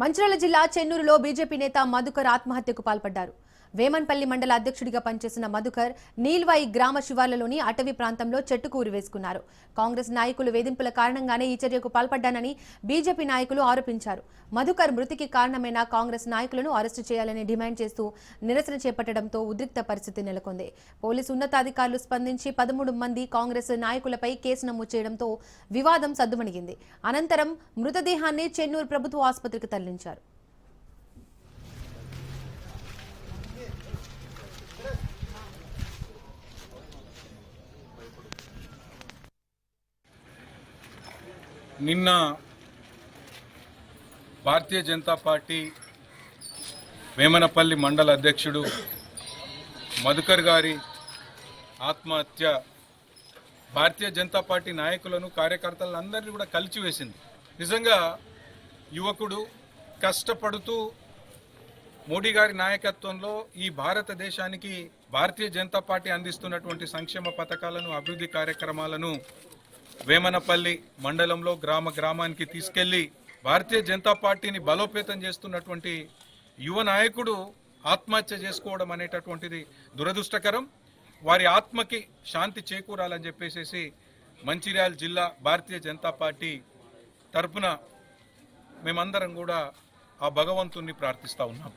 మంచిర్యాల జిల్లా చెన్నూరులో బీజేపీ నేత మధుకర్ ఆత్మహత్యకు పాల్పడ్డారు. వేమన్పల్లి మండల అధ్యక్షుడిగా పనిచేసిన మధుకర్ నీల్వాయి గ్రామ శివార్లలోని అటవీ ప్రాంతంలో చెట్టుకు ఉరివేసుకున్నారు కాంగ్రెస్ నాయకులు వేధింపుల కారణంగానే ఈ చర్యకు పాల్పడ్డానని బీజేపీ నాయకులు ఆరోపించారు. మధుకర్ మృతికి కారణమైన కాంగ్రెస్ నాయకులను అరెస్టు చేయాలని డిమాండ్ చేస్తూ నిరసన చేపట్టడంతో ఉద్రిక్త పరిస్థితి నెలకొంది. పోలీసు ఉన్నతాధికారులు స్పందించి పదమూడు మంది కాంగ్రెస్ నాయకులపై కేసు నమోదు చేయడంతో వివాదం సద్దుమణిగింది. అనంతరం మృతదేహాన్ని చెన్నూరు ప్రభుత్వ ఆసుపత్రికి తరలించారు. నిన్న భారతీయ జనతా పార్టీ వేమనపల్లి మండల అధ్యక్షుడు మధుకర్ గారి ఆత్మహత్య భారతీయ జనతా పార్టీ నాయకులను కార్యకర్తలందరినీ కూడా కలిచివేసింది. నిజంగా యువకుడు కష్టపడుతూ మోడీ గారి నాయకత్వంలో ఈ భారతదేశానికి భారతీయ జనతా పార్టీ అందిస్తున్నటువంటి సంక్షేమ పథకాలను అభివృద్ధి కార్యక్రమాలను వేమనపల్లి మండలంలో గ్రామ గ్రామానికి తీసుకెళ్ళి భారతీయ జనతా పార్టీని బలోపేతం చేస్తున్నటువంటి యువ నాయకుడు ఆత్మహత్య చేసుకోవడం అనేటటువంటిది దురదృష్టకరం. వారి ఆత్మకి శాంతి చేకూరాలని చెప్పేసి మంచిర్యాల జిల్లా భారతీయ జనతా పార్టీ తరపున మేమందరం కూడా ఆ భగవంతుణ్ణి ప్రార్థిస్తా ఉన్నాం.